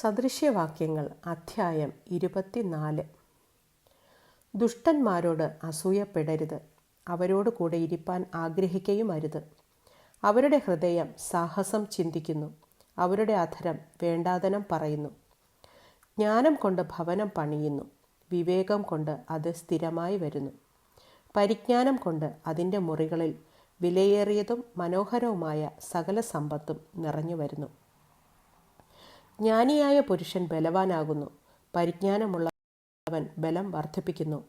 സദൃശ്യവാക്യങ്ങൾ അധ്യായം ഇരുപത്തിനാല്. ദുഷ്ടന്മാരോട് അസൂയപ്പെടരുത്. അവരോട് കൂടെ ഇരിപ്പാൻ ആഗ്രഹിക്കുകയും അരുത് അവരുടെ ഹൃദയം സാഹസം ചിന്തിക്കുന്നു. അവരുടെ അധരം വേണ്ടാതനം പറയുന്നു. ജ്ഞാനം കൊണ്ട് ഭവനം പണിയുന്നു. വിവേകം കൊണ്ട് അത് സ്ഥിരമായി വരുന്നു. പരിജ്ഞാനം കൊണ്ട് അതിന്റെ മുറികളിൽ വിലയേറിയതും മനോഹരവുമായ സകല സമ്പത്തും നിറഞ്ഞു വരുന്നു. ജ്ഞാനിയായ പുരുഷൻ ബലവാനാകുന്നു. പരിജ്ഞാനമുള്ളവൻ ബലം വർദ്ധിപ്പിക്കുന്നു.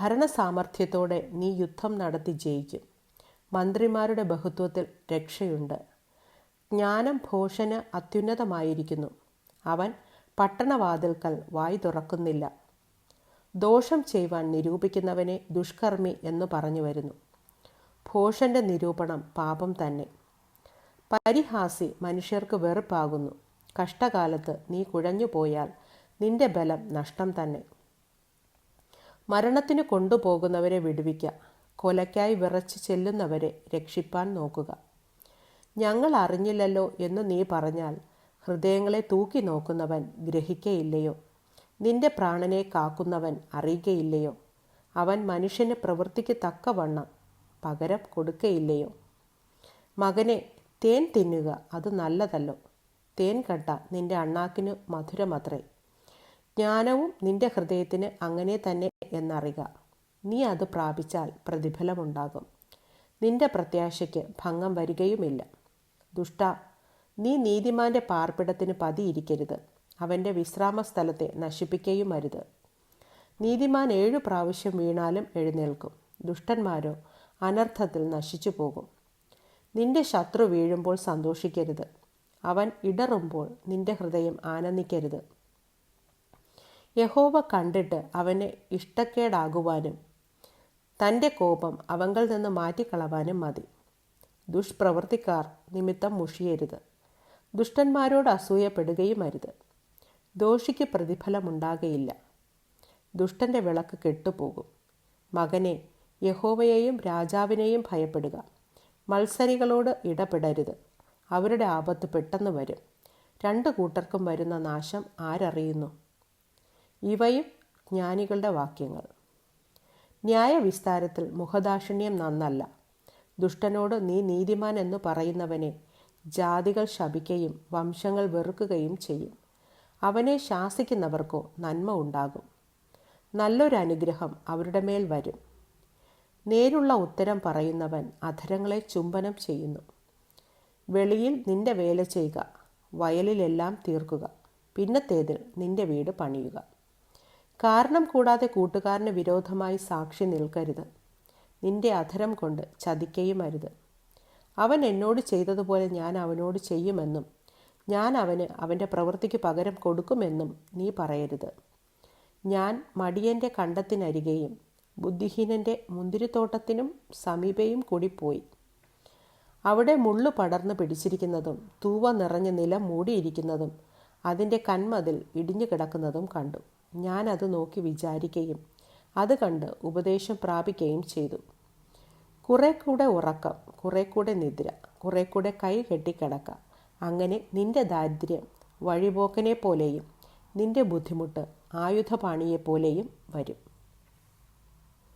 ഭരണസാമർഥ്യത്തോടെ നീ യുദ്ധം നടത്തി ജയിക്കും. മന്ത്രിമാരുടെ ബഹുത്വത്തിൽ രക്ഷയുണ്ട്. ജ്ഞാനം ഭോഷന് അത്യുന്നതമായിരിക്കുന്നു. അവൻ പട്ടണവാതിൽക്കൽ വായി തുറക്കുന്നില്ല. ദോഷം ചെയ്യുവാൻ നിരൂപിക്കുന്നവനെ ദുഷ്കർമ്മി എന്ന് പറഞ്ഞു വരുന്നു. ഭോഷന്റെ നിരൂപണം പാപം തന്നെ. പരിഹാസി മനുഷ്യർക്ക് വെറുപ്പാകുന്നു. കഷ്ടകാലത്ത് നീ കുഴഞ്ഞു പോയാൽ നിന്റെ ബലം നഷ്ടം തന്നെ. മരണത്തിന് കൊണ്ടുപോകുന്നവരെ വിടുവിക്ക. കൊലയ്ക്കായി വിറച്ച് ചെല്ലുന്നവരെ രക്ഷിപ്പാൻ നോക്കുക. ഞങ്ങൾ അറിഞ്ഞില്ലല്ലോ എന്ന് നീ പറഞ്ഞാൽ ഹൃദയങ്ങളെ തൂക്കി നോക്കുന്നവൻ ഗ്രഹിക്കയില്ലയോ? നിന്റെ പ്രാണനെ കാക്കുന്നവൻ അറിയുകയില്ലയോ അവൻ മനുഷ്യന് പ്രവൃത്തിക്ക് തക്കവണ്ണം പകരം കൊടുക്കയില്ലയോ? മകനെ തേൻ തിന്നുക അത് നല്ലതല്ലോ. തേൻ കണ്ട നിന്റെ അണ്ണാക്കിനു മധുരമത്രേ. ജ്ഞാനവും നിന്റെ ഹൃദയത്തിന് അങ്ങനെ തന്നെ എന്നറിയുക നീ അത് പ്രാപിച്ചാൽ പ്രതിഫലമുണ്ടാകും. നിന്റെ പ്രത്യാശയ്ക്ക് ഭംഗം വരികയുമില്ല. ദുഷ്ട നീ നീതിമാന്റെ പാർപ്പിടത്തിന് പതിയിരിക്കരുത്. അവന്റെ വിശ്രാമ സ്ഥലത്തെ നശിപ്പിക്കുകയും അരുത് നീതിമാൻ ഏഴു പ്രാവശ്യം വീണാലും എഴുന്നേൽക്കും. ദുഷ്ടന്മാരോ അനർത്ഥത്തിൽ നശിച്ചു പോകും നിന്റെ ശത്രു വീഴുമ്പോൾ സന്തോഷിക്കരുത്. അവൻ ഇടറുമ്പോൾ നിന്റെ ഹൃദയം ആനന്ദിക്കരുത്. യഹോവ കണ്ടിട്ട് അവന് ഇഷ്ടക്കേടാകുവാനും തന്റെ കോപം അവങ്കിൽ നിന്ന് മാറ്റിക്കളവാനും മതി. ദുഷ്പ്രവൃത്തിക്കാർ നിമിത്തം മുഷിയരുത്. ദുഷ്ടന്മാരോട് അസൂയപ്പെടുകയും അരുത് ദോഷിക്ക് പ്രതിഫലമുണ്ടാകയില്ല. ദുഷ്ടന്റെ വിളക്ക് കെട്ടുപോകും. മകനെ യഹോവയെയും രാജാവിനെയും ഭയപ്പെടുക. മത്സരികളോട് ഇടപെടരുത്. അവരുടെ ആപത്ത് പെട്ടെന്ന് വരും. രണ്ട് കൂട്ടർക്കും വരുന്ന നാശം ആരറിയുന്നു? ഇവയും ജ്ഞാനികളുടെ വാക്യങ്ങൾ. ന്യായവിസ്താരത്തിൽ മുഖദാക്ഷിണ്യം നന്നല്ല. ദുഷ്ടനോട് നീ നീതിമാൻ എന്ന് പറയുന്നവനെ ജാതികൾ ശപിക്കുകയും വംശങ്ങൾ വെറുക്കുകയും ചെയ്യും. അവനെ ശാസിക്കുന്നവർക്കോ നന്മ ഉണ്ടാകും. നല്ലൊരു അനുഗ്രഹം അവരുടെ മേൽ വരും. നേരുള്ള ഉത്തരം പറയുന്നവൻ അധരങ്ങളെ ചുംബനം ചെയ്യുന്നു. വെളിയിൽ നിന്റെ വേല ചെയ്യുക. വയലിലെല്ലാം തീർക്കുക. പിന്നത്തേതിൽ നിന്റെ വീട് പണിയുക. കാരണം കൂടാതെ കൂട്ടുകാരന് വിരോധമായി സാക്ഷി നിൽക്കരുത്. നിന്റെ അധരം കൊണ്ട് ചതിക്കയും അരുത്. അവൻ എന്നോട് ചെയ്തതുപോലെ ഞാൻ അവനോട് ചെയ്യുമെന്നും ഞാൻ അവന് അവന്റെ പ്രവൃത്തിക്ക് പകരം കൊടുക്കുമെന്നും നീ പറയരുത്. ഞാൻ മടിയന്റെ കണ്ടത്തിനരികെയും ബുദ്ധിഹീനന്റെ മുന്തിരിത്തോട്ടത്തിനും സമീപയും കൂടി പോയി അവിടെ മുള്ളു പടർന്നു പിടിച്ചിരിക്കുന്നതും തൂവ നിറഞ്ഞ നിലം മൂടിയിരിക്കുന്നതും അതിന്റെ കന്മതിൽ ഇടിഞ്ഞു കിടക്കുന്നതും കണ്ടു. ഞാൻ അത് നോക്കി വിചാരിക്കുകയും അത് കണ്ട് ഉപദേശം പ്രാപിക്കുകയും ചെയ്തു. കുറേ കൂടെ ഉറക്കം കുറേ കൂടെ നിദ്ര കുറേ കൂടെ കൈ കെട്ടിക്കിടക്ക. അങ്ങനെ നിന്റെ ദാരിദ്ര്യം വഴിപോക്കനെ പോലെയും നിന്റെ ബുദ്ധിമുട്ട് ആയുധപാണിയെപ്പോലെയും വരും.